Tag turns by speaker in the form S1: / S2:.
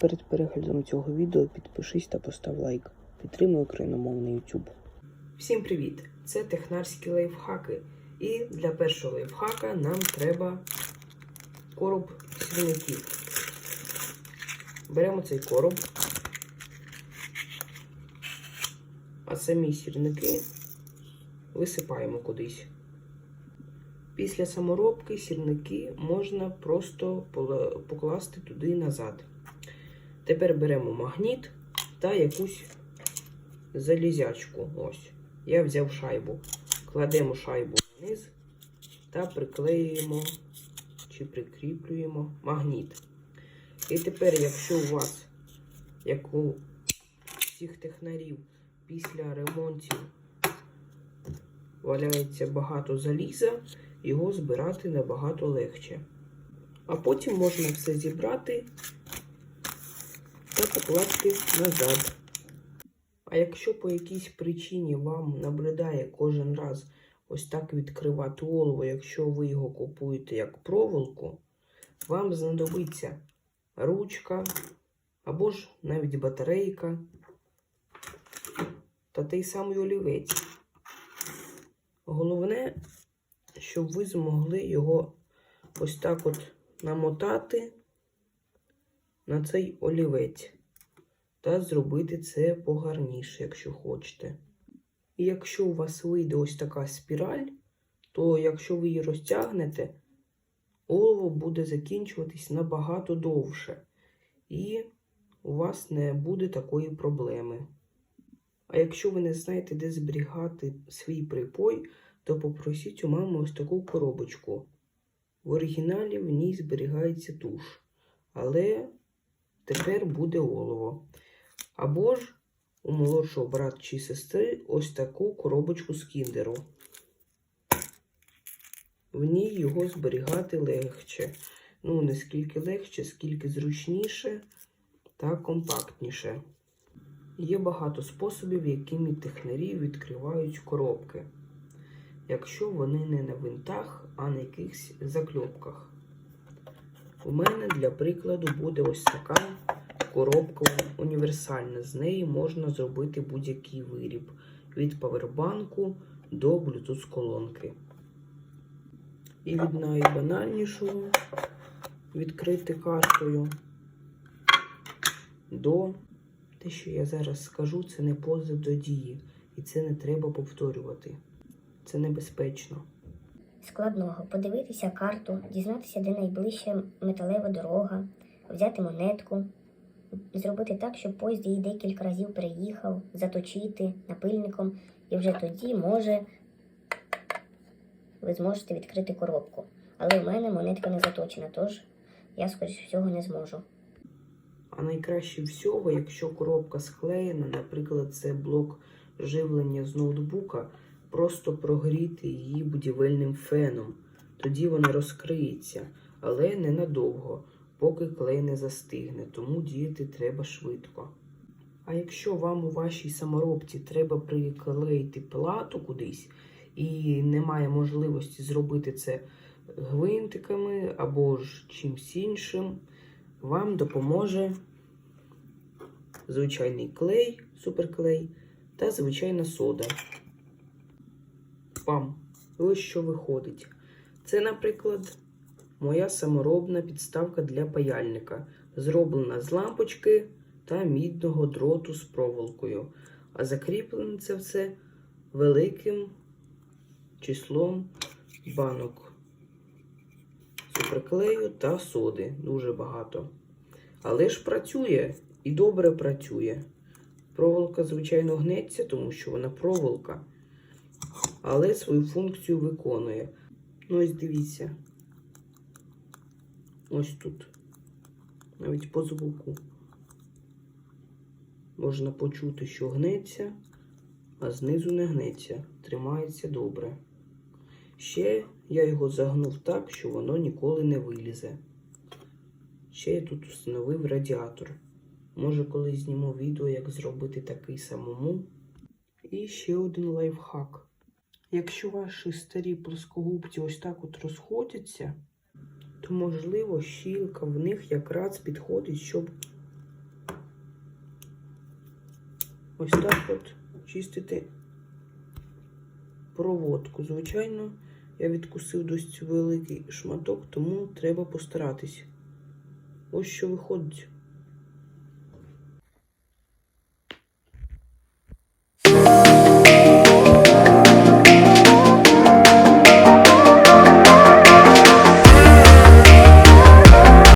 S1: Перед переглядом цього відео підпишись та постав лайк. Підтримуй україномовний YouTube. Всім привіт! Це технарські лайфхаки. І для першого лайфхака нам треба короб сірників. Беремо цей короб, а самі сірники висипаємо кудись. Після саморобки сірники можна просто покласти туди назад. Тепер беремо магніт та якусь залізячку. Ось. Я взяв шайбу. Кладемо шайбу вниз та приклеюємо чи прикріплюємо магніт. І тепер, якщо у вас, як у всіх технарів, після ремонтів валяється багато заліза, його збирати набагато легше. А потім можна все зібрати та назад. А якщо по якійсь причині вам набридає кожен раз ось так відкривати олово, якщо ви його купуєте як проволоку, вам знадобиться ручка або ж навіть батарейка та той самий олівець. Головне, щоб ви змогли його ось так от намотати на цей олівець та зробити це погарніше, якщо хочете. І якщо у вас вийде ось така спіраль, то якщо ви її розтягнете, олово буде закінчуватись набагато довше, і у вас не буде такої проблеми. А якщо ви не знаєте, де зберігати свій припой, то попросіть у мами ось таку коробочку. В оригіналі в ній зберігається туш, але тепер буде олово. Або ж у молодшого брата чи сестри ось таку коробочку з кіндеру. В ній його зберігати легше. Ну, не скільки легше, скільки зручніше та компактніше. Є багато способів, якими технарі відкривають коробки, якщо вони не на винтах, а на якихось закльопках. У мене для прикладу буде ось така коробка універсальна. З неї можна зробити будь-який виріб від павербанку до Bluetooth колонки. І від найбанальнішого відкрити картою до те, що я зараз скажу, це не позив до дії. І це не треба повторювати. Це небезпечно.
S2: складного подивитися карту, дізнатися, де найближча металева дорога, взяти монетку, зробити так, щоб поїзд її декілька разів переїхав, заточити напильником, і вже тоді, може, ви зможете відкрити коробку. Але в мене монетка не заточена, тож я, скоріш всього, не зможу.
S1: А найкраще всього, якщо коробка склеєна, наприклад, це блок живлення з ноутбука, просто прогріти її будівельним феном. Тоді вона розкриється, але ненадовго, поки клей не застигне, тому діяти треба швидко. А якщо вам у вашій саморобці треба приклеїти плату кудись і немає можливості зробити це гвинтиками або ж чимсь іншим, вам допоможе звичайний клей, суперклей та звичайна сода. Пам. Ось що виходить. Це, наприклад, моя саморобна підставка для паяльника, зроблена з лампочки та мідного дроту з проволокою. А закріплене це все великим числом банок суперклею та соди. Дуже багато. Але ж працює і добре працює. Проволока, звичайно, гнеться, тому що вона проволока, але свою функцію виконує. Ну, ось дивіться. Ось тут. Навіть по звуку. Можна почути, що гнеться, а знизу не гнеться. Тримається добре. Ще я його загнув так, що воно ніколи не вилізе. Ще я тут встановив радіатор. Може, колись зніму відео, як зробити такий самому. І ще один лайфхак. Якщо ваші старі плоскогубці ось так от розходяться, то, можливо, щілка в них якраз підходить, щоб ось так от чистити проводку. Звичайно, я відкусив досить великий шматок, тому треба постаратись. Ось що виходить.